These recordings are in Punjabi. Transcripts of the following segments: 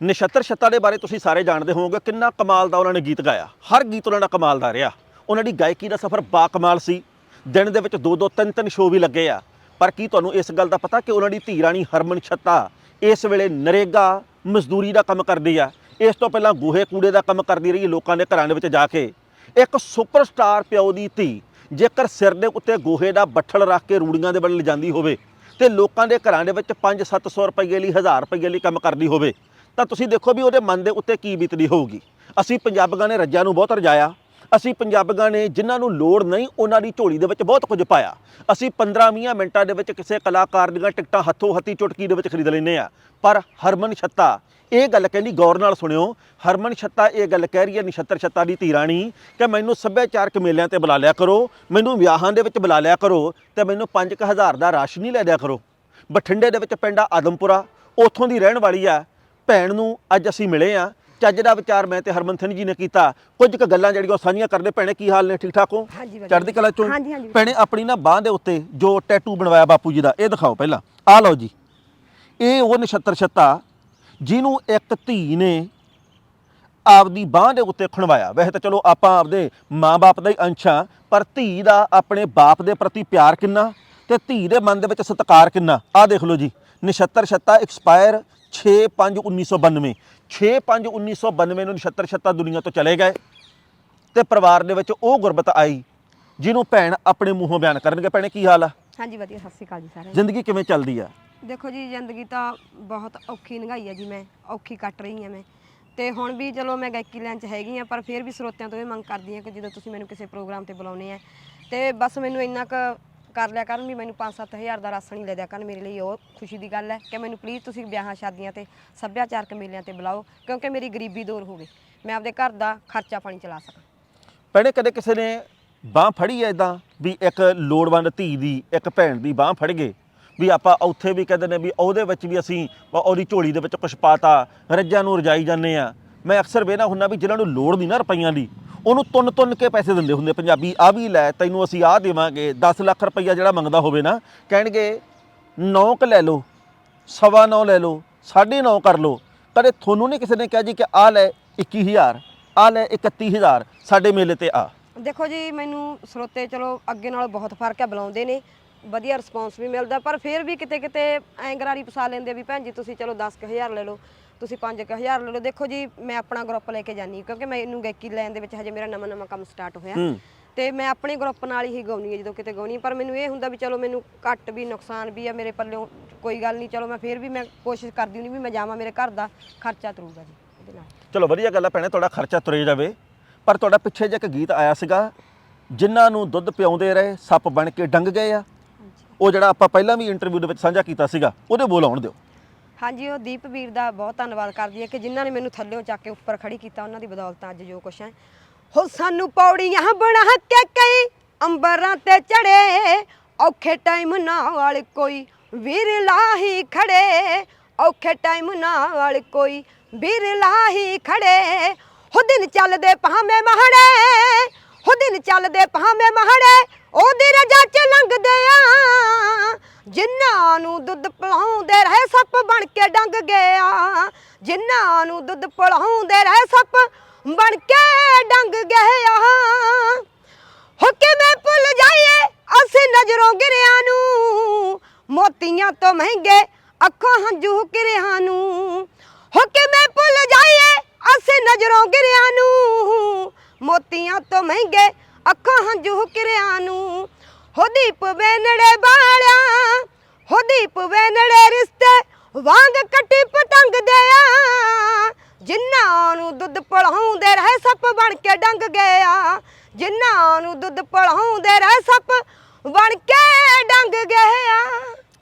ਨਛੱਤਰ ਛੱਤਾ ਦੇ ਬਾਰੇ ਤੁਸੀਂ ਸਾਰੇ ਜਾਣਦੇ ਹੋਵੋਗੇ ਕਿੰਨਾ ਕਮਾਲ ਦਾ ਉਹਨਾਂ ਨੇ ਗੀਤ ਗਾਇਆ। ਹਰ ਗੀਤ ਉਹਨਾਂ ਦਾ ਕਮਾਲ ਦਾ ਰਿਹਾ। ਉਹਨਾਂ ਦੀ ਗਾਇਕੀ ਦਾ ਸਫ਼ਰ ਬਾ ਕਮਾਲ ਸੀ। ਦਿਨ ਦੇ ਵਿੱਚ ਦੋ ਦੋ ਤਿੰਨ ਤਿੰਨ ਸ਼ੋਅ ਵੀ ਲੱਗੇ ਆ। ਪਰ ਕੀ ਤੁਹਾਨੂੰ ਇਸ ਗੱਲ ਦਾ ਪਤਾ ਕਿ ਉਹਨਾਂ ਦੀ ਧੀ ਰਾਣੀ ਹਰਮਨ ਛੱਤਾ ਇਸ ਵੇਲੇ ਨਰੇਗਾ, ਮਜ਼ਦੂਰੀ ਦਾ ਕੰਮ ਕਰਦੀ ਆ। ਇਸ ਤੋਂ ਪਹਿਲਾਂ ਗੋਹੇ ਕੂੜੇ ਦਾ ਕੰਮ ਕਰਦੀ ਰਹੀ ਲੋਕਾਂ ਦੇ ਘਰਾਂ ਦੇ ਵਿੱਚ ਜਾ ਕੇ। ਇੱਕ ਸੁਪਰਸਟਾਰ ਪਿਓ ਦੀ ਧੀ ਜੇਕਰ ਸਿਰ ਦੇ ਉੱਤੇ ਗੋਹੇ ਦਾ ਬੱਠਲ ਰੱਖ ਕੇ ਰੂੜੀਆਂ ਦੇ ਵੱਲ ਲਿਜਾਂਦੀ ਹੋਵੇ ਤੇ ਲੋਕਾਂ ਦੇ ਘਰਾਂ ਦੇ ਵਿੱਚ 5-700 ਰੁਪਏ ਲਈ 1000 ਰੁਪਏ ਲਈ ਕੰਮ ਕਰਦੀ ਹੋਵੇ ਤਾਂ ਤੁਸੀਂ ਦੇਖੋ ਵੀ ਉਹਦੇ ਮਨ ਦੇ ਉੱਤੇ ਕੀ ਬੀਤਦੀ ਹੋਊਗੀ। ਅਸੀਂ ਪੰਜਾਬੀਆਂ ਨੇ ਰੱਜਿਆਂ ਨੂੰ ਬਹੁਤ ਰਜਾਇਆ। ਅਸੀਂ ਪੰਜਾਬੀਆਂ ਨੇ ਜਿਨ੍ਹਾਂ ਨੂੰ ਲੋੜ ਨਹੀਂ, ਉਹਨਾਂ ਦੀ ਝੋਲੀ ਦੇ ਵਿੱਚ ਬਹੁਤ ਕੁਝ ਪਾਇਆ। ਅਸੀਂ 15-20 ਮਿੰਟਾਂ ਦੇ ਵਿੱਚ ਕਿਸੇ ਕਲਾਕਾਰ ਦੀਆਂ ਟਿਕਟਾਂ ਹੱਥੋਂ ਹੱਥੀ ਚੁਟਕੀ ਦੇ ਵਿੱਚ ਖਰੀਦ ਲੈਂਦੇ ਆ ਪਰ ਹਰਮਨ ਛੱਤਾ, ਇਹ ਗੱਲ ਕਹਿੰਦੀ ਗੌਰ ਨਾਲ ਸੁਣਿਓ, ਹਰਮਨ ਛੱਤਾ ਇਹ ਗੱਲ ਕਹਿ ਰਹੀ ਹੈ, ਨਛੱਤਰ ਛੱਤਾ ਦੀ ਧੀ ਰਾਣੀ, ਕਿ ਮੈਨੂੰ ਸੱਭਿਆਚਾਰਕ ਮੇਲਿਆਂ ਤੇ ਬੁਲਾ ਲਿਆ ਕਰੋ, ਮੈਨੂੰ ਵਿਆਹਾਂ ਦੇ ਵਿੱਚ ਬੁਲਾ ਲਿਆ ਕਰੋ ਤੇ ਮੈਨੂੰ 5000 ਦਾ ਰਾਸ਼ਨ ਨਹੀਂ ਲੈ ਦਿਆ ਕਰੋ। ਬਠਿੰਡੇ ਦੇ ਵਿੱਚ ਪਿੰਡ ਆਦਮਪੁਰਾ, ਉੱਥੋਂ ਦੀ ਰਹਿਣ ਵਾਲੀ ਆ। ਭੈਣ ਨੂੰ ਅੱਜ ਅਸੀਂ ਮਿਲੇ ਆ। ਚੱਜ ਦਾ ਵਿਚਾਰ ਮੈਂ ਤੇ ਹਰਮਨ ਸਿੰਘ ਜੀ ਨੇ ਕੀਤਾ। ਕੁਝ ਕੁ ਗੱਲਾਂ ਜਿਹੜੀਆਂ ਉਹ ਸਾਂਝੀਆਂ ਕਰਦੇ ਭੈਣੇ ਕੀ ਹਾਲ ਨੇ? ਠੀਕ ਠਾਕ ਹੋ? ਹਾਂਜੀ ਵਧੀਆ। ਚੜ੍ਹਦੀ ਕਲਾ ਚੋਂ? ਹਾਂਜੀ, ਹਾਂਜੀ। ਭੈਣੇ ਆਪਣੀ ਨਾ ਬਾਹ ਦੇ ਉੱਤੇ ਜੋ ਟੈਟੂ ਬਣਵਾਇਆ ਬਾਪੂ ਜੀ ਦਾ ਇਹ ਦਿਖਾਓ ਪਹਿਲਾਂ। ਆਹ ਲਓ ਜੀ। ਇਹ ਉਹ ਨਛੱਤਰ ਛੱਤਾ ਜਿਹਨੂੰ ਇੱਕ ਧੀ ਨੇ ਆਪਦੀ ਬਾਹ ਦੇ ਉੱਤੇ ਖਣਵਾਇਆ। ਵੈਸੇ ਤਾਂ ਚਲੋ ਆਪਾਂ ਆਪਦੇ ਮਾਂ-ਬਾਪ ਦਾ ਹੀ ਅੰਸ਼ ਆ ਪਰ ਧੀ ਦਾ ਆਪਣੇ ਬਾਪ ਦੇ ਪ੍ਰਤੀ ਪਿਆਰ ਕਿੰਨਾ ਤੇ ਧੀ ਦੇ ਮਨ ਦੇ ਵਿੱਚ ਸਤਿਕਾਰ ਕਿੰਨਾ? ਆਹ ਦੇਖ ਲਓ ਜੀ। ਨਛੱਤਰ ਛੱਤਾ ਐਕਸਪਾਇਰ 6/5/1992 6/5/1992 ਨੂੰ ਨਛੱਤਰ ਛੱਤਾ ਦੁਨੀਆ ਤੋਂ ਚਲੇ ਗਏ ਤੇ ਪਰਿਵਾਰ ਦੇ ਵਿੱਚ ਉਹ ਗੁਰਬਤ ਆਈ ਜਿਹਨੂੰ ਭੈਣ ਆਪਣੇ ਮੂੰਹੋਂ ਬਿਆਨ ਕਰਨਗੇ। ਭੈਣੇ ਕੀ ਹਾਲ ਆ? ਹਾਂਜੀ ਵਧੀਆ ਸਤਿ ਸ਼੍ਰੀ ਅਕਾਲ ਜੀ ਸਾਰਿਆਂ ਜ਼ਿੰਦਗੀ ਕਿਵੇਂ ਚੱਲਦੀ ਆ? ਨੂੰ ਦੇਖੋ ਜੀ ਜ਼ਿੰਦਗੀ ਤਾਂ ਬਹੁਤ ਔਖੀ ਲੰਘਾਈ ਹੈ ਜੀ ਮੈਂ ਔਖੀ ਕੱਟ ਰਹੀ ਹਾਂ ਮੈਂ। ਤੇ ਹੁਣ ਵੀ ਚਲੋ ਮੈਂ ਗਾਇਕੀ ਲਾਈਨ 'ਚ ਹੈਗੀ ਆ ਪਰ ਫਿਰ ਵੀ ਸਰੋਤਿਆਂ ਤੋਂ ਇਹ ਮੰਗ ਕਰਦੀ ਹਾਂ ਕਿ ਜਦੋਂ ਤੁਸੀਂ ਮੈਨੂੰ ਕਿਸੇ ਪ੍ਰੋਗਰਾਮ ਤੇ ਬੁਲਾਉਨੇ ਆ ਤੇ ਬਸ ਮੈਨੂੰ ਇੰਨਾ ਕੁ ਕਰ ਲਿਆ ਕਰਨ ਵੀ ਮੈਨੂੰ 5-7000 ਦਾ ਰਾਸ਼ਨ ਹੀ ਲੈ ਦਿਆ ਕਰਨ, ਮੇਰੇ ਲਈ ਉਹ ਖੁਸ਼ੀ ਦੀ ਗੱਲ ਹੈ ਕਿ ਮੈਨੂੰ ਪਲੀਜ਼ ਤੁਸੀਂ ਵਿਆਹਾਂ ਸ਼ਾਦੀਆਂ ਤੇ, ਸੱਭਿਆਚਾਰਕ ਮੇਲਿਆਂ ਤੇ ਬੁਲਾਓ, ਕਿਉਂਕਿ ਮੇਰੀ ਗਰੀਬੀ ਦੂਰ ਹੋਵੇ ਮੈਂ ਆਪਦੇ ਘਰ ਦਾ ਖਰਚਾ ਪਾਣੀ ਚਲਾ ਸਕਾਂ। ਪਹਿਲੇ ਕਦੇ ਕਿਸੇ ਨੇ ਬਾਹ ਫੜੀ ਐ ਇਦਾਂ ਵੀ ਇੱਕ ਲੋੜਵੰਦ ਧੀ ਦੀ, ਇੱਕ ਭੈਣ ਦੀ ਬਾਹ ਫੜ ਗਏ? ਵੀ ਆਪਾਂ ਉੱਥੇ ਵੀ ਕਹਿੰਦੇ ਨੇ ਵੀ ਉਹਦੇ ਵਿੱਚ ਵੀ ਅਸੀਂ ਉਹਦੀ ਝੋਲੀ ਦੇ ਵਿੱਚ ਕੁਛ ਪਾਤਾ, ਰੱਜਾਂ ਨੂੰ ਰਜਾਈ ਜਾਂਦੇ ਆ। ਮੈਂ ਅਕਸਰ ਵੇਖਦਾ ਹੁੰਦਾ ਵੀ ਜਿਹਨਾਂ ਨੂੰ ਲੋੜ ਨਹੀਂ ਨਾ ਰੁਪਈਆਂ ਦੀ ਉਹਨੂੰ ਤੁੰਨ ਤੁੰਨ ਕੇ ਪੈਸੇ ਦਿੰਦੇ ਹੁੰਦੇ ਪੰਜਾਬੀ, ਆ ਵੀ ਲੈ, ਤੈਨੂੰ ਅਸੀਂ ਆਹ ਦੇਵਾਂਗੇ 10 ਲੱਖ ਰੁਪਈਆ ਜਿਹੜਾ ਮੰਗਦਾ ਹੋਵੇ ਨਾ, ਕਹਿਣਗੇ 9 ਕ ਲੈ ਲਓ, ਸਵਾ ਨੌ ਲੈ ਲਓ, ਸਾਢੇ ਨੌ ਕਰ ਲਓ। ਕਦੇ ਤੁਹਾਨੂੰ ਨਹੀਂ ਕਿਸੇ ਨੇ ਕਿਹਾ ਜੀ ਕਿ ਆ ਲੈ 21000 ਆ ਲੈ 31000 ਸਾਡੇ ਮੇਲੇ ਤੇ ਆ। ਦੇਖੋ ਜੀ, ਮੈਨੂੰ ਸਰੋਤੇ ਚਲੋ ਅੱਗੇ ਨਾਲੋਂ ਬਹੁਤ ਫ਼ਰਕ ਹੈ ਬੁਲਾਉਂਦੇ ਨੇ, ਵਧੀਆ ਰਿਸਪੌਂਸ ਵੀ ਮਿਲਦਾ, ਪਰ ਫਿਰ ਵੀ ਕਿਤੇ ਕਿਤੇ ਐਂ ਗਰਾਰੀ ਫਸਾ ਲੈਂਦੇ ਵੀ ਭੈਣ ਜੀ, ਤੁਸੀਂ ਚਲੋ 10000 ਲੈ ਲਓ। ਤੁਸੀਂ 5000 ਲੈ ਲਓ। ਦੇਖੋ ਜੀ ਮੈਂ ਆਪਣਾ ਗਰੁੱਪ ਲੈ ਕੇ ਜਾਨੀ ਕਿਉਂਕਿ ਮੈਨੂੰ ਗਾਇਕੀ ਲੈਣ ਦੇ ਵਿੱਚ ਹਜੇ ਮੇਰਾ ਨਵਾਂ ਨਵਾਂ ਕੰਮ ਸਟਾਰਟ ਹੋਇਆ। ਤੇ ਮੈਂ ਆਪਣੇ ਗਰੁੱਪ ਨਾਲ ਹੀ ਗਾਉਣੀ ਹੈ ਜਦੋਂ ਕਿਤੇ ਗਾਉਣੀ ਪਰ ਮੈਨੂੰ ਇਹ ਹੁੰਦਾ ਵੀ ਚਲੋ ਮੈਨੂੰ ਘੱਟ ਵੀ ਨੁਕਸਾਨ ਵੀ ਆ ਮੇਰੇ ਪੱਲਿਓਂ ਕੋਈ ਗੱਲ ਨਹੀਂ ਚਲੋ ਮੈਂ ਫਿਰ ਵੀ ਮੈਂ ਕੋਸ਼ਿਸ਼ ਕਰਦੀ ਹੁੰਦੀ ਵੀ ਮੈਂ ਜਾਵਾਂ ਮੇਰੇ ਘਰ ਦਾ ਖਰਚਾ ਤਰੂਗਾ ਜੀ ਇਹਦੇ ਨਾਲ। ਚਲੋ ਵਧੀਆ ਗੱਲ ਆ ਭੈਣੇ ਤੁਹਾਡਾ ਖਰਚਾ ਤੁਰੇ ਜਾਵੇ। ਪਰ ਤੁਹਾਡਾ ਪਿੱਛੇ ਜੇ ਇੱਕ ਗੀਤ ਆਇਆ ਸੀਗਾ ਜਿਨ੍ਹਾਂ ਨੂੰ ਦੁੱਧ ਪਿਆਉਂਦੇ ਰਹੇ ਸੱਪ ਬਣ ਕੇ ਡੰਗ ਗਏ ਆ। ਉਹ ਜਿਹੜਾ ਆਪਾਂ ਪਹਿਲਾਂ ਵੀ ਇੰਟਰਵਿਊ ਦੇ ਵਿੱਚ ਸਾਂਝਾ ਕੀਤਾ ਸੀਗਾ ਉਹਦੇ ਬੋਲ ਆਉਣ ਦਿਓ। ਹਾਂਜੀ, ਉਹ ਦੀਪ ਵੀਰ ਦਾ ਬਹੁਤ ਧੰਨਵਾਦ ਕਰਦੀ ਹੈ ਕਿ ਜਿਨ੍ਹਾਂ ਨੇ ਮੈਨੂੰ ਥੱਲੇੋਂ ਚੱਕ ਕੇ ਉੱਪਰ ਖੜੀ ਕੀਤਾ, ਉਹਨਾਂ ਦੀ ਬਦੌਲਤ ਅੱਜ ਜੋ ਕੁਛ ਹੈ। ਹੋ ਸਾਨੂੰ ਪੌੜੀਆਂ ਬਣਾ ਕੇ ਕਈ, ਅੰਬਰਾਂ ਤੇ ਚੜੇ, ਔਖੇ ਟਾਈਮ ਨਾਲ ਕੋਈ ਵੀਰ ਲਾਹੀ ਖੜੇ, ਔਖੇ ਟਾਈਮ ਨਾਲ ਕੋਈ ਵੀਰ ਲਾਹੀ ਖੜੇ। ਹੋ ਦਿਨ ਚੱਲਦੇ ਭਾਵੇਂ ਮਹੜੇ ਹੋ ਦਿਨ ਚੱਲਦੇ, ਭਾਵੇਂ ਮਹੜੇ ਉਹਦੀ ਰਜਾ ਚ ਲੰਘਦੇ ਆ। ਜਿਨ੍ਹਾਂ ਨੂੰ ਦੁੱਧ ਪਿਲਾਉਂਦੇ ਰਹੇ ਸੱਪ ਬਣ ਕੇ ਡੰਗ ਗਿਆ। ਜਿਨ੍ਹਾਂ ਨੂੰ ਦੁੱਧ ਪਿਲਾਉਂਦੇ ਰਹੇ ਸੱਪ ਬਣ ਕੇ ਡੰਗ ਗਿਆ। ਹੋ ਕਿਵੇਂ ਭੁੱਲ ਜਾਈਏ ਅਸੀਂ ਨਜ਼ਰੋਂ ਗਿਰਿਆਂ ਨੂੰ। ਮੋਤੀਆਂ ਤੋਂ ਮਹਿੰਗੇ ਅੱਖੋਂ ਹੰਝੂ ਕਿਰਿਆਂ ਨੂੰ। ਹੋ ਕਿਵੇਂ ਭੁੱਲ ਜਾਈਏ ਅਸੀਂ ਨਜ਼ਰੋਂ ਗਿਰਿਆਂ ਨੂੰ। ਮੋਤੀਆਂ ਤੋਂ ਮਹਿੰਗੇ ਅੱਖੋਂ ਹੰਝੂ ਕਿਰਿਆਂ ਨੂੰ। ਹੋ ਦੀਪ ਵੇਨੜੇ ਬਾਲਿਆ ਹੋ ਦੀਪ ਵੇਨੜੇ ਰਿਸ਼ਤੇ ਵਾਂਗ ਕੱਟੀ ਪਤੰਗ ਦੇ ਜਿਨ੍ਹਾਂ ਨੂੰ ਦੁੱਧ ਪੜਾਉਂਦੇ ਰਹੇ ਸੱਪ ਬਣ ਕੇ ਡੰਗ ਗਿਆ। ਜਿਨ੍ਹਾਂ ਨੂੰ ਦੁੱਧ ਪੜਾਉਂਦੇ ਰਹੇ ਸੱਪ ਬਣ ਕੇ ਡੰਗ ਗਿਆ।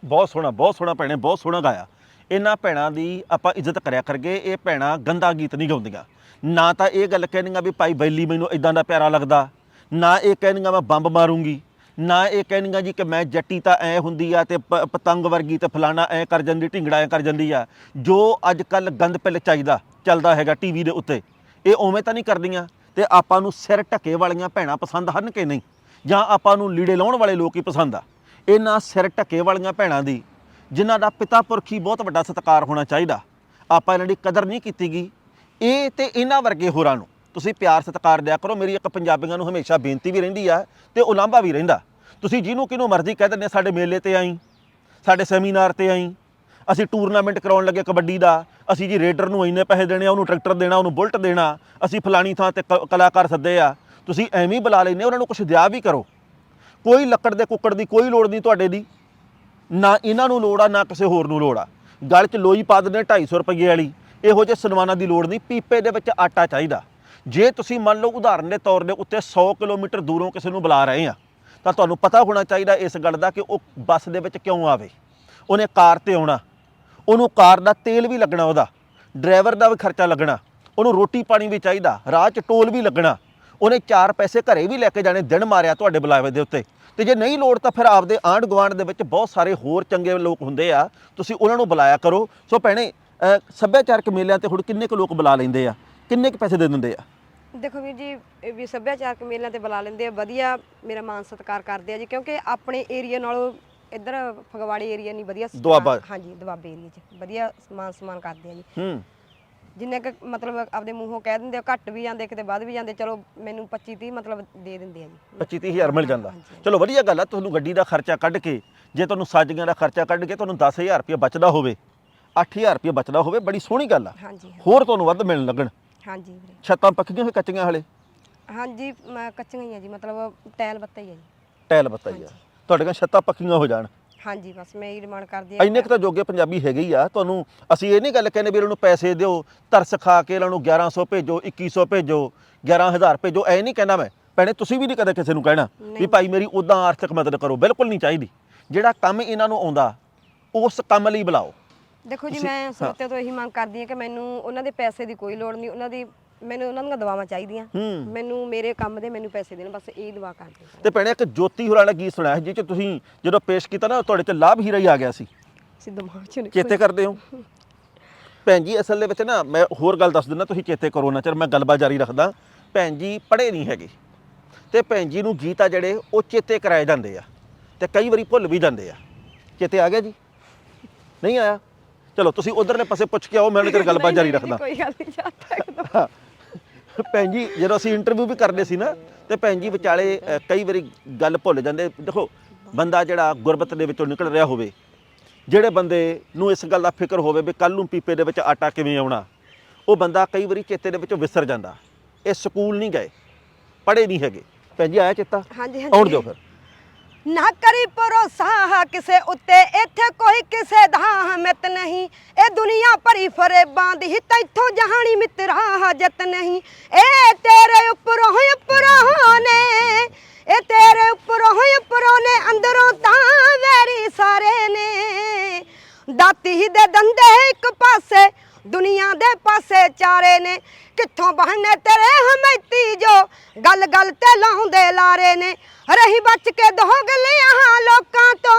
ਬਹੁਤ ਸੋਹਣਾ ਬਹੁਤ ਸੋਹਣਾ ਭੈਣੇ, ਬਹੁਤ ਸੋਹਣਾ ਗਾਇਆ। ਇਹਨਾਂ ਭੈਣਾਂ ਦੀ ਆਪਾਂ ਇੱਜ਼ਤ ਕਰਿਆ ਕਰਗੇ, ਇਹ ਭੈਣਾਂ ਗੰਦਾ ਗੀਤ ਨਹੀਂ ਗਾਉਂਦੀਆਂ। ਨਾ ਤਾਂ ਇਹ ਗੱਲ ਕਹਿਣੀਆਂ ਵੀ ਭਾਈ ਬੈਲੀ ਮੈਨੂੰ ਇਦਾਂ ਦਾ ਪਿਆਰਾ ਲੱਗਦਾ, ਨਾ ਇਹ ਕਹਿਣੀਆਂ ਮੈਂ ਬੰਬ ਮਾਰੂੰਗੀ, ਨਾ ਇਹ ਕਹਿਣੀਆਂ ਜੀ ਕਿ ਮੈਂ ਜੱਟੀ ਤਾਂ ਐ ਹੁੰਦੀ ਆ ਤੇ ਪ- ਪਤੰਗ ਵਰਗੀ ਤੇ ਫਲਾਣਾ ਐ ਕਰ ਜਾਂਦੀ, ਢਿੰਗੜਾ ਐ ਕਰ ਜਾਂਦੀ ਆ। ਜੋ ਅੱਜ ਕੱਲ ਗੰਦ ਪਿਲ ਚਾਹੀਦਾ, ਚੱਲਦਾ ਹੈਗਾ ਟੀਵੀ ਦੇ ਉੱਤੇ, ਇਹ ਉਵੇਂ ਤਾਂ ਨਹੀਂ ਕਰਦੀਆਂ। ਤੇ ਆਪਾਂ ਨੂੰ ਸਿਰ ਢੱਕੇ ਵਾਲੀਆਂ ਭੈਣਾਂ ਪਸੰਦ ਹਨ ਕਿ ਨਹੀਂ? ਜਾਂ ਆਪਾਂ ਨੂੰ ਲੀੜੇ ਲਾਉਣ ਵਾਲੇ ਲੋਕ ਹੀ ਪਸੰਦ ਆ? ਇਹਨਾਂ ਸਿਰ ਢੱਕੇ ਵਾਲੀਆਂ ਭੈਣਾਂ ਦੀ ਜਿਨ੍ਹਾਂ ਦਾ ਪਿਤਾ ਪੁਰਖੀ ਬਹੁਤ ਵੱਡਾ ਸਤਿਕਾਰ ਹੋਣਾ ਚਾਹੀਦਾ। ਆਪਾਂ ਇਹਨਾਂ ਦੀ ਕਦਰ ਨਹੀਂ ਕੀਤੀ ਗਈ ਇਹ ਤੇ ਇਹਨਾਂ ਵਰਗੇ ਹੋਰਾਂ ਨੂੰ ਤੁਸੀਂ ਪਿਆਰ ਸਤਿਕਾਰ ਦਿਆ ਕਰੋ। ਮੇਰੀ ਇੱਕ ਪੰਜਾਬੀਆਂ ਨੂੰ ਹਮੇਸ਼ਾ ਬੇਨਤੀ ਵੀ ਰਹਿੰਦੀ ਆ ਤੇ ਉਲਾਂਭਾ ਵੀ ਰਹਿੰਦਾ। ਤੁਸੀਂ ਜਿਹਨੂੰ ਕਿਹਨੂੰ ਮਰਜ਼ੀ ਕਹਿ ਦਿੰਦੇ ਸਾਡੇ ਮੇਲੇ ਤੇ ਆਈ, ਸਾਡੇ ਸੈਮੀਨਾਰ ਤੇ ਆਈ। ਅਸੀਂ ਟੂਰਨਾਮੈਂਟ ਕਰਾਉਣ ਲੱਗੇ ਕਬੱਡੀ ਦਾ। ਅਸੀਂ ਜੀ ਰੇਡਰ ਨੂੰ ਇੰਨੇ ਪੈਸੇ ਦੇਣੇ ਆ, ਉਹਨੂੰ ਟਰੈਕਟਰ ਦੇਣਾ, ਉਹਨੂੰ ਬੁਲਟ ਦੇਣਾ। ਅਸੀਂ ਫਲਾਣੀ ਥਾਂ ਤੇ ਕਲਾਕਾਰ ਸੱਦੇ ਆ। ਤੁਸੀਂ ਐਵੇਂ ਬੁਲਾ ਲੈਂਦੇ ਉਹਨਾਂ ਨੂੰ ਕੁਝ ਦਿਆ ਵੀ ਕਰੋ। ਕੋਈ ਲੱਕੜ ਦੇ ਕੁੱਕੜ ਦੀ ਕੋਈ ਲੋੜ ਨਹੀਂ ਤੁਹਾਡੇ ਦੀ। ਨਾ ਇਹਨਾਂ ਨੂੰ ਲੋੜ ਆ, ਨਾ ਕਿਸੇ ਹੋਰ ਨੂੰ ਲੋੜ ਆ। ਗਲ 'ਚ ਲੋਈ ਪਾ ਦਿੰਦੇ 250 ਰੁਪਏ ਵਾਲੀ। ਇਹੋ ਜਿਹੇ ਸਨਮਾਨਾਂ ਦੀ ਲੋੜ ਨਹੀਂ, ਪੀਪੇ ਦੇ ਵਿੱਚ ਆਟਾ ਚਾਹੀਦਾ। ਜੇ ਤੁਸੀਂ ਮੰਨ ਲਓ ਉਦਾਹਰਨ ਦੇ ਤੌਰ ਦੇ ਉੱਤੇ 100 ਕਿਲੋਮੀਟਰ ਦੂਰੋਂ ਕਿਸੇ ਨੂੰ ਬੁਲਾ ਰਹੇ ਆ, ਤਾਂ ਤੁਹਾਨੂੰ ਪਤਾ ਹੋਣਾ ਚਾਹੀਦਾ ਇਸ ਗੱਲ ਦਾ ਕਿ ਉਹ ਬੱਸ ਦੇ ਵਿੱਚ ਕਿਉਂ ਆਵੇ। ਉਹਨੇ ਕਾਰ ਤੇ ਆਉਣਾ। ਉਹਨੂੰ ਕਾਰ ਦਾ ਤੇਲ ਵੀ ਲੱਗਣਾ ਉਹਦਾ। ਡਰਾਈਵਰ ਦਾ ਵੀ ਖਰਚਾ ਲੱਗਣਾ। ਉਹਨੂੰ ਰੋਟੀ ਪਾਣੀ ਵੀ ਚਾਹੀਦਾ। ਰਾਹ 'ਚ ਟੋਲ ਵੀ ਲੱਗਣਾ। ਉਹਨੇ ਚਾਰ ਪੈਸੇ ਘਰੇ ਵੀ ਲੈ ਕੇ ਜਾਣੇ, ਦਿਨ ਮਾਰਿਆ ਤੁਹਾਡੇ ਬੁਲਾਵੇ ਦੇ ਉੱਤੇ। ਤੇ ਜੇ ਨਹੀਂ ਲੋੜ ਤਾਂ ਫਿਰ ਆਪਦੇ ਆਂਢ ਗੁਆਂਢ ਦੇ ਵਿੱਚ ਬਹੁਤ ਸਾਰੇ ਹੋਰ ਚੰਗੇ ਲੋਕ ਹੁੰਦੇ ਆ ਤੁਸੀਂ ਉਹਨਾਂ ਨੂੰ ਬੁਲਾਇਆ ਕਰੋ। ਸੋ ਭੈਣੇ ਸੱਭਿਆਚਾਰਕ ਮੇਲਿਆਂ ਤੇ ਹੁਣ ਕਿੰਨੇ ਕੁ ਲੋਕ ਬੁਲਾ ਲੈਂਦੇ ਆ? ਕਿੰਨੇ ਕੁ ਪੈਸੇ ਦੇ ਦਿੰਦੇ ਆ? ਦੇਖੋ ਵੀਰ ਜੀ ਇਹ ਵੀ ਸੱਭਿਆਚਾਰਕ ਮੇਲਿਆਂ ਤੇ ਬੁਲਾ ਲੈਂਦੇ ਆ ਵਧੀਆ ਮੇਰਾ ਮਾਨ ਸਤਿਕਾਰ ਕਰਦੇ ਆ ਜੀ ਕਿਉਂਕਿ ਆਪਣੇ ਏਰੀਆ ਨਾਲੋਂ ਇੱਧਰ ਫਗਵਾੜੀ ਏਰੀਆ ਨਹੀਂ ਵਧੀਆ ਦੁਆਬਾ। ਹਾਂਜੀ ਦੁਆਬੇ ਏਰੀਆ 'ਚ ਵਧੀਆ ਸਮਾਨ ਸਮਾਨ ਕਰਦੇ ਆ ਜੀ। ਹੂੰ। ਜਿੰਨੇ ਕੁ ਮਤਲਬ ਆਪਦੇ ਮੂੰਹੋਂ ਕਹਿ ਦਿੰਦੇ ਆ ਘੱਟ ਵੀ ਜਾਂਦੇ ਕਿਤੇ ਵੱਧ ਵੀ ਜਾਂਦੇ ਚਲੋ ਮੈਨੂੰ 25 30 ਮਤਲਬ ਦੇ ਦਿੰਦੇ ਆ ਜੀ। 25 ਤੀਹ ਹਜ਼ਾਰ ਮਿਲ ਜਾਂਦਾ। ਚਲੋ ਵਧੀਆ ਗੱਲ ਆ ਤੁਹਾਨੂੰ ਗੱਡੀ ਦਾ ਖਰਚਾ ਕੱਢ ਕੇ ਜੇ ਤੁਹਾਨੂੰ ਸਾਜੀਆਂ ਦਾ ਖਰਚਾ ਕੱਢ ਕੇ ਤੁਹਾਨੂੰ 10000 ਰੁਪਏ ਬਚਦਾ ਹੋਵੇ 8000 ਰੁਪਏ ਬਚਦਾ ਹੋਵੇ ਬੜੀ ਸੋਹਣੀ ਗੱਲ ਆ। ਹਾਂਜੀ ਹਾਂ। ਹੋਰ ਤੁਹਾਨੂੰ ਵੱਧ ਮਿਲਣ ਲੱਗਣ। ਹਾਂਜੀ ਵੀਰੇ। ਛੱਤਾਂ ਪੱਕੀਆਂ ਹੋਏ ਕੱਚੀਆਂ ਹਲੇ? ਹਾਂਜੀ ਮੈਂ ਕੱਚੀਆਂ ਹੀ ਆ ਜੀ ਮਤਲਬ ਟਾਇਲ ਬੱਤਾ ਹੀ ਆ ਜੀ। ਟਾਇਲ ਬੱਤਾ ਹੀ ਆ। ਤੁਹਾਡੀਆਂ ਛੱਤਾਂ ਪੱਕੀਆਂ ਹੋ ਜਾਣ। ਹਾਂਜੀ ਬਸ ਮੈਂ ਇਹ ਡਿਮਾਂਡ ਕਰਦੀ ਆ ਇੰਨੇ ਕੁ ਤਾਂ ਜੋਗੇ ਪੰਜਾਬੀ ਹੈਗੇ ਹੀ ਆ ਤੁਹਾਨੂੰ ਅਸੀਂ ਇਹ ਨਹੀਂ ਗੱਲ ਕਹਿੰਦੇ ਵੀ ਇਹਨਾਂ ਨੂੰ ਪੈਸੇ ਦਿਓ ਤਰਸ ਖਾ ਕੇ ਇਹਨਾਂ ਨੂੰ 1100 ਭੇਜੋ 2100 ਭੇਜੋ 11000 ਭੇਜੋ ਐ ਨਹੀਂ ਕਹਿੰਦਾ ਮੈਂ ਭੈਣੇ ਤੁਸੀਂ ਵੀ ਨਹੀਂ ਕਦੇ ਕਿਸੇ ਨੂੰ ਕਹਿਣਾ ਵੀ। ਭਾਈ ਮੇਰੀ ਉਦਾਂ ਆਰਥਿਕ ਮਦਦ ਕਰੋ ਬਿਲਕੁਲ ਨਹੀਂ ਚਾਹੀਦੀ ਜਿਹੜਾ ਕੰਮ ਇਹਨਾਂ ਨੂੰ ਆਉਂਦਾ ਉਸ ਕੰਮ ਲਈ ਬੁਲਾਓ ਦੇਖੋ ਜੀ ਮੈਂ ਹਾਂ। ਸਰੋਤਿਆਂ ਤੋਂ ਇਹੀ ਮੰਗ ਕਰਦੀ ਹਾਂ ਕਿ ਮੈਨੂੰ ਉਹਨਾਂ ਦੇ ਪੈਸੇ ਦੀ ਕੋਈ ਲੋੜ ਨਹੀਂ ਉਹਨਾਂ ਦੀ ਮੈਨੂੰ ਉਹਨਾਂ ਦੀਆਂ ਦਵਾਵਾਂ ਚਾਹੀਦੀਆਂ। ਹੂੰ। ਮੈਨੂੰ ਮੇਰੇ ਕੰਮ ਦੇ ਮੈਨੂੰ ਪੈਸੇ ਦੇਣ ਬਸ ਇਹ ਦੁਆ ਕਰਦੀ ਤੇ ਭੈਣੇ ਇੱਕ ਜੋਤੀ ਹੋਰਾਂ ਦਾ ਗੀਤ ਸੁਣਾਇਆ ਜਿਹ ਚ ਤੁਸੀਂ ਜਦੋਂ ਪੇਸ਼ ਕੀਤਾ ਨਾ ਤੁਹਾਡੇ ਤੇ ਲਾਭ ਹੀਰਾ ਹੀ ਆ ਗਿਆ ਸੀ। ਚ ਚੇਤੇ ਕਰਦੇ ਹੋ? ਭੈਣ ਜੀ ਅਸਲ ਦੇ ਵਿੱਚ ਨਾ ਮੈਂ ਹੋਰ ਗੱਲ ਦੱਸ ਦਿੰਦਾ ਤੁਸੀਂ ਚੇਤੇ ਕਰੋ ਨਾ ਚਿਰ ਮੈਂ ਗੱਲਬਾਤ ਜਾਰੀ ਰੱਖਦਾ। ਭੈਣ ਜੀ ਪੜ੍ਹੇ ਨਹੀਂ ਹੈਗੇ। ਤੇ ਭੈਣ ਜੀ ਨੂੰ ਗੀਤ ਆ ਜਿਹੜੇ ਉਹ ਚੇਤੇ ਕਰਾਏ ਜਾਂਦੇ ਆ। ਤੇ ਕਈ ਵਾਰੀ ਭੁੱਲ ਵੀ ਜਾਂਦੇ ਆ। ਚੇਤੇ ਆ ਗਿਆ ਜੀ? ਨਹੀਂ ਆਇਆ? ਚਲੋ ਤੁਸੀਂ ਉਧਰਲੇ ਪਾਸੇ ਪੁੱਛ ਕੇ ਆਓ ਮੈਂ ਉਹਨਾਂ ਚਿਰ ਗੱਲਬਾਤ ਜਾਰੀ ਰੱਖਦਾ। ਕੋਈ ਗੱਲ ਨਹੀਂ ਚਾਹਤਾ ਭੈਣ ਜੀ ਜਦੋਂ ਅਸੀਂ ਇੰਟਰਵਿਊ ਵੀ ਕਰਦੇ ਸੀ ਨਾ ਤੇ ਭੈਣ ਜੀ ਵਿਚਾਲੇ ਅ, ਕਈ ਵਾਰੀ ਗੱਲ ਭੁੱਲ ਜਾਂਦੇ। ਦੇਖੋ ਬੰਦਾ ਜਿਹੜਾ ਗੁਰਬਤ ਦੇ ਵਿੱਚੋਂ ਨਿਕਲ ਰਿਹਾ ਹੋਵੇ ਜਿਹੜੇ ਬੰਦੇ ਨੂੰ ਇਸ ਗੱਲ ਦਾ ਫਿਕਰ ਹੋਵੇ ਵੀ ਕੱਲ ਨੂੰ ਪੀਪੇ ਦੇ ਵਿੱਚ ਆਟਾ ਕਿਵੇਂ ਆਉਣਾ ਉਹ ਬੰਦਾ ਕਈ ਵਾਰੀ ਚੇਤੇ ਦੇ ਵਿੱਚੋਂ ਵਿਸਰ ਜਾਂਦਾ। ਇਹ ਸਕੂਲ ਨਹੀਂ ਗਏ ਪੜ੍ਹੇ ਨਹੀਂ ਹੈਗੇ। ਭੈਣ ਜੀ ਆਇਆ ਚੇਤਾ? ਹਾਂਜੀ। ਆਉਣ ਦਿਓ ਫਿਰ। ਨਾ ਕਰੀ ਭਰੋਸਾ ਕਿਸੇ ਉੱਤੇ, ਇੱਥੇ ਕੋਈ ਕਿਸੇ ਦਾ ਹਮਤ ਨਹੀਂ। ਇਹ ਦੁਨੀਆ ਭਰੀ ਫਰੇਬਾਂ ਦੀ, ਤੈਥੋਂ ਜਹਾਨੀ ਮਿੱਤਰਾ ਹਜਤ ਨਹੀਂ। ਇਹ ਤੇਰੇ ਉੱਪਰੋਂ ਹੀ ਉੱਪਰੋਂ ਨੇ, ਇਹ ਤੇਰੇ ਉੱਪਰੋਂ ਹੀ ਉੱਪਰੋਂ ਨੇ, ਅੰਦਰੋਂ ਤਾਂ ਵੈਰੀ ਸਾਰੇ ਨੇ। ਦਾਤੀ ਦੇ ਦੰਦੇ ਇੱਕ ਪਾਸੇ, ਦੁਨੀਆ ਦੇ ਪਾਸੇ ਚਾਰੇ ਨੇ। ਕਿੱਥੋਂ ਬਹਨੇ ਤੇਰੇ ਹਮੈਤੀ ਜੋ ਗੱਲ ਗੱਲ ਤੇ ਲਾਉਂਦੇ ਲਾਰੇ ਨੇ। ਰਹੀ ਬਚ ਕੇ ਦੋਗਲਿਆਂ ਲੋਕਾਂ ਤੋਂ।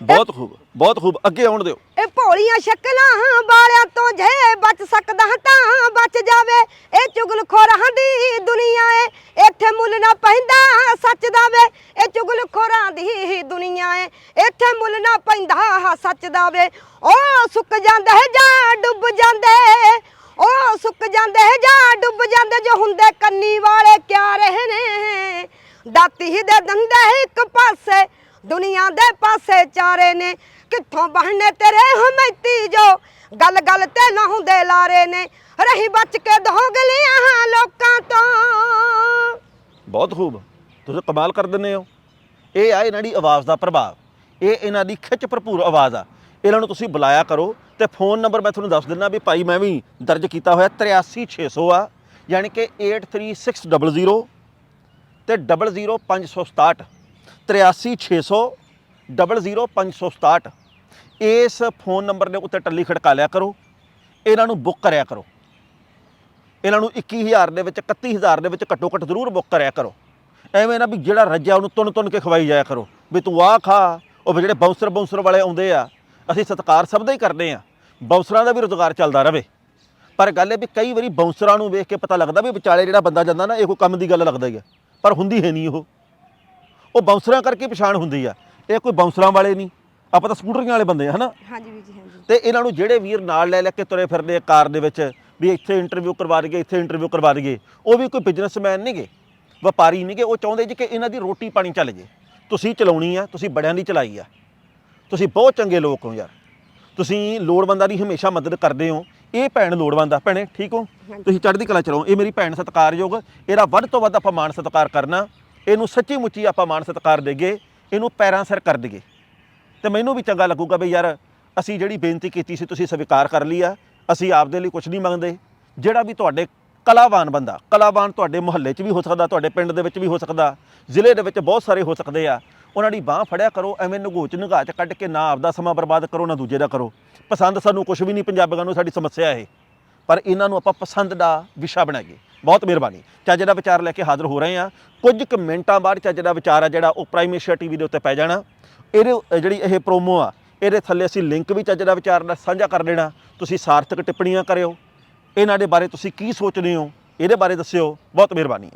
ਬਹੁਤ ਖੂਬ ਬਹੁਤ ਖੂਬ। ਅੱਗੇ ਆਉਣ ਦਿਓ। ਇਹ ਭੋਲੀਆਂ ਸ਼ਕਲਾਂ ਵਾਲਿਆਂ ਤੋਂ ਜੇ ਬਚ ਸਕਦਾ ਤਾਂ ਬਚ ਜਾਵੇ। ਇਹ ਚੁਗਲਖੋਰਾਂ ਦੀ ਦੁਨੀਆ ਏ ਇੱਥੇ ਮੁੱਲ ਨਾ ਪੈਂਦਾ ਸੱਚ ਦਾ ਵੇ ਇਹ ਚੁਗਲਖੋਰਾਂ ਦੀ ਦੁਨੀਆ ਏ ਇੱਥੇ ਮੁੱਲ ਨਾ ਪੈਂਦਾ ਸੱਚ ਦਾ ਵੇ ਉਹ ਸੁੱਕ ਜਾਂਦੇ ਜਾਂ ਡੁੱਬ ਜਾਂਦੇ ਉਹ ਸੁੱਕ ਜਾਂਦੇ ਜਾਂ ਡੁੱਬ ਜਾਂਦੇ ਜੋ ਹੁੰਦੇ ਕੰਨੀ ਵਾਲੇ ਕਿਆ ਰਹੇ ਨੇ? ਦਾਤੀ ਦੇ ਦੰਦੇ ਇੱਕ ਪਾਸੇ, ਦੁਨੀਆ ਦੇ ਪਾਸੇ ਚਾਰੇ ਨੇ। ਕਿੱਥੋਂ ਬਹਨੇ ਤੇਰੇ ਹਮੈਤੀ ਜੋ? ਗੱਲ ਗੱਲ ਤੇ ਲਾਉਂਦੇ ਲਾਰੇ ਨੇ। ਰਹੀ ਬਚ ਕੇ ਦੋਗਲਿਆਂ ਲੋਕਾਂ ਤੋਂ। ਬਹੁਤ ਖੂਬ। ਤੁਸੀਂ ਕਮਾਲ ਕਰ ਦਿੰਦੇ ਹੋ। ਇਹ ਆ ਇਹਨਾਂ ਦੀ ਆਵਾਜ਼ ਦਾ ਪ੍ਰਭਾਵ। ਇਹ ਇਹਨਾਂ ਦੀ ਖਿੱਚ ਭਰਪੂਰ ਆਵਾਜ਼ ਆ। ਇਹਨਾਂ ਨੂੰ ਤੁਸੀਂ ਬੁਲਾਇਆ ਕਰੋ। ਤੇ ਫੋਨ ਨੰਬਰ ਮੈਂ ਤੁਹਾਨੂੰ ਦੱਸ ਦਿੰਦਾ ਵੀ ਭਾਈ ਮੈਂ ਵੀ ਦਰਜ ਕੀਤਾ ਹੋਇਆ 83600 ਆ, ਯਾਨੀ ਕਿ 83600 ਤੇ 00567 83600 00567 ਇਸ ਫੋਨ ਨੰਬਰ ਦੇ ਉੱਤੇ ਟੱਲੀ ਖੜਕਾ ਲਿਆ ਕਰੋ। ਇਹਨਾਂ ਨੂੰ ਬੁੱਕ ਕਰਿਆ ਕਰੋ। ਇਹਨਾਂ ਨੂੰ 21000 ਦੇ ਵਿੱਚ 31000 ਦੇ ਵਿੱਚ ਘੱਟੋ ਘੱਟ ਜ਼ਰੂਰ ਬੁੱਕ ਕਰਿਆ ਕਰੋ। ਐਵੇਂ ਨਾ ਵੀ ਜਿਹੜਾ ਰੱਜਿਆ ਉਹਨੂੰ ਤੁੰਨ ਤੁੰਨ ਕੇ ਖਵਾਈ ਜਾਇਆ ਕਰੋ। ਵੀ ਤੂੰ ਆਹ ਖਾ, ਉਹ ਵੀ ਜਿਹੜੇ ਬਾਉਂਸਰ ਬਾਉਂਸਰ ਵਾਲੇ ਆਉਂਦੇ ਆ ਅਸੀਂ ਸਤਿਕਾਰ ਸਭ ਦਾ ਹੀ ਕਰਦੇ ਆ ਬਾਉਂਸਰਾਂ ਦਾ ਵੀ ਰੋਜ਼ਗਾਰ ਚੱਲਦਾ ਰਵੇ ਪਰ ਗੱਲ ਇਹ ਵੀ ਕਈ ਵਾਰੀ ਬਾਉਂਸਰਾਂ ਨੂੰ ਵੇਖ ਕੇ ਪਤਾ ਲੱਗਦਾ ਵੀ ਵਿਚਾਲੇ ਜਿਹੜਾ ਬੰਦਾ ਜਾਂਦਾ ਨਾ ਇਹ ਕੋਈ ਕੰਮ ਦੀ ਗੱਲ ਲੱਗਦਾ ਹੀ ਆ। ਪਰ ਹੁੰਦੀ ਹੈ ਨਹੀਂ ਉਹ। ਉਹ ਬਾਉਂਸਰਾਂ ਕਰਕੇ ਪਛਾਣ ਹੁੰਦੀ ਆ। ਇਹ ਕੋਈ ਬਾਉਂਸਰਾਂ ਵਾਲੇ ਨਹੀਂ। ਆਪਾਂ ਤਾਂ ਸਕੂਟਰੀਆਂ ਵਾਲੇ ਬੰਦੇ ਆ ਹਨਾ? ਹਾਂਜੀ ਵੀਰ ਜੀ ਹਾਂਜੀ। ਤੇ ਇਹਨਾਂ ਨੂੰ ਜਿਹੜੇ ਵੀਰ ਨਾਲ ਲੈ ਲੈ ਕੇ ਤੁਰੇ ਫਿਰਦੇ ਆ ਕਾਰ ਦੇ ਵਿੱਚ ਵੀ ਇੱਥੇ ਇੰਟਰਵਿਊ ਕਰਵਾ ਦਈਏ ਇੱਥੇ ਇੰਟਰਵਿਊ ਕਰਵਾ ਦਈਏ ਉਹ ਵੀ ਕੋਈ ਬਿਜ਼ਨਸਮੈਨ ਨਹੀਂਗੇ ਵਪਾਰੀ ਨਹੀਂਗੇ ਉਹ ਚਾਹੁੰਦੇ ਜੀ ਕਿ ਇਹਨਾਂ ਦੀ ਰੋਟੀ ਪਾਣੀ ਚੱਲ ਜੇ। ਤੁਸੀਂ ਚਲਾਉਣੀ ਆ ਤੁਸੀਂ ਬੜਿਆਂ ਦੀ ਚਲਾਈ ਆ। ਤੁਸੀਂ ਬਹੁਤ ਚੰਗੇ ਲੋਕ ਹੋ ਯਾਰ। ਤੁਸੀਂ ਲੋੜਵੰਦਾਂ ਦੀ ਹਮੇਸ਼ਾ ਮਦਦ ਕਰਦੇ ਹੋ। ਇਹ ਭੈਣ ਲੋੜਵੰਦ ਆ। ਭੈਣੇ ਠੀਕ ਹੋ। ਤੁਸੀਂ ਚੜ੍ਹਦੀ ਕਲਾ ਚਲਾਓ ਇਹ ਮੇਰੀ ਭੈਣ ਸਤਿਕਾਰਯੋਗ। ਇਹਦਾ ਵੱਧ ਤੋਂ ਵੱਧ ਆਪਾਂ ਮਾਣ ਸਤਿਕਾਰ ਕਰਨਾ। ਇਹਨੂੰ ਸੱਚੀ ਮੁੱਚੀ ਆਪਾਂ ਮਾਣ ਸਤਿਕਾਰ ਦੇਗੇ ਇਹਨੂੰ ਪੈਰਾਂ ਸਿਰ ਕਰ ਦਈਏ। ਤੇ ਮੈਨੂੰ ਵੀ ਚੰਗਾ ਲੱਗੂਗਾ ਵੀ ਯਾਰ ਅਸੀਂ ਜਿਹੜੀ ਬੇਨਤੀ ਕੀਤੀ ਸੀ ਤੁਸੀਂ ਸਵੀਕਾਰ ਕਰ ਲਈ ਆ। ਅਸੀਂ ਆਪਦੇ ਲਈ ਕੁਝ ਨਹੀਂ ਮੰਗਦੇ। ਜਿਹੜਾ ਵੀ ਤੁਹਾਡੇ ਕਲਾਵਾਨ ਬੰਦਾ ਕਲਾਵਾਨ ਤੁਹਾਡੇ ਮੁਹੱਲੇ 'ਚ ਵੀ ਹੋ ਸਕਦਾ ਤੁਹਾਡੇ ਪਿੰਡ ਦੇ ਵਿੱਚ ਵੀ ਹੋ ਸਕਦਾ ਜ਼ਿਲ੍ਹੇ ਦੇ ਵਿੱਚ ਬਹੁਤ ਸਾਰੇ ਹੋ ਸਕਦੇ ਆ। ਉਹਨਾਂ ਦੀ ਬਾਹ ਫੜਿਆ ਕਰੋ, ਐਵੇਂ ਨਗੋਚ ਨਗਾਚ ਕੱਢ ਕੇ ਨਾ ਆਪਦਾ ਸਮਾਂ ਬਰਬਾਦ ਕਰੋ, ਨਾ ਦੂਜੇ ਦਾ ਕਰੋ। ਪਸੰਦ ਸਾਨੂੰ ਕੁਝ ਵੀ ਨਹੀਂ ਪੰਜਾਬੀਆਂ ਨੂੰ, ਸਾਡੀ ਸਮੱਸਿਆ ਇਹ। ਪਰ ਇਹਨਾਂ ਨੂੰ ਆਪਾਂ ਪਸੰਦ ਦਾ ਵਿਸ਼ਾ ਬਣਾਈਏ। ਬਹੁਤ ਮਿਹਰਬਾਨੀ। ਚੱਜ ਦਾ ਵਿਚਾਰ ਲੈ ਕੇ ਹਾਜ਼ਰ ਹੋ ਰਹੇ ਆ ਕੁਝ ਕੁ ਮਿੰਟਾਂ ਬਾਅਦ ਚੱਜ ਦਾ ਵਿਚਾਰ ਆ ਜਿਹੜਾ ਉਹ ਪ੍ਰਾਈਮ ਏਸ਼ੀਆ ਟੀਵੀ ਦੇ ਉੱਤੇ ਪੈ ਜਾਣਾ। ਇਹਦੇ ਜਿਹੜੀ ਇਹ ਪ੍ਰੋਮੋ ਆ, ਇਹਦੇ ਥੱਲੇ ਅਸੀਂ ਲਿੰਕ ਵੀ ਚੱਜ ਦਾ ਵਿਚਾਰ ਨਾਲ ਸਾਂਝਾ ਕਰ ਦੇਣਾ ਤੁਸੀਂ ਸਾਰਥਕ ਟਿੱਪਣੀਆਂ ਕਰਿਓ। ਇਹਨਾਂ ਦੇ ਬਾਰੇ ਤੁਸੀਂ ਕੀ ਸੋਚਦੇ ਹੋ? ਇਹਦੇ ਬਾਰੇ ਦੱਸਿਓ। ਬਹੁਤ ਮਿਹਰਬਾਨੀ। ਹੈ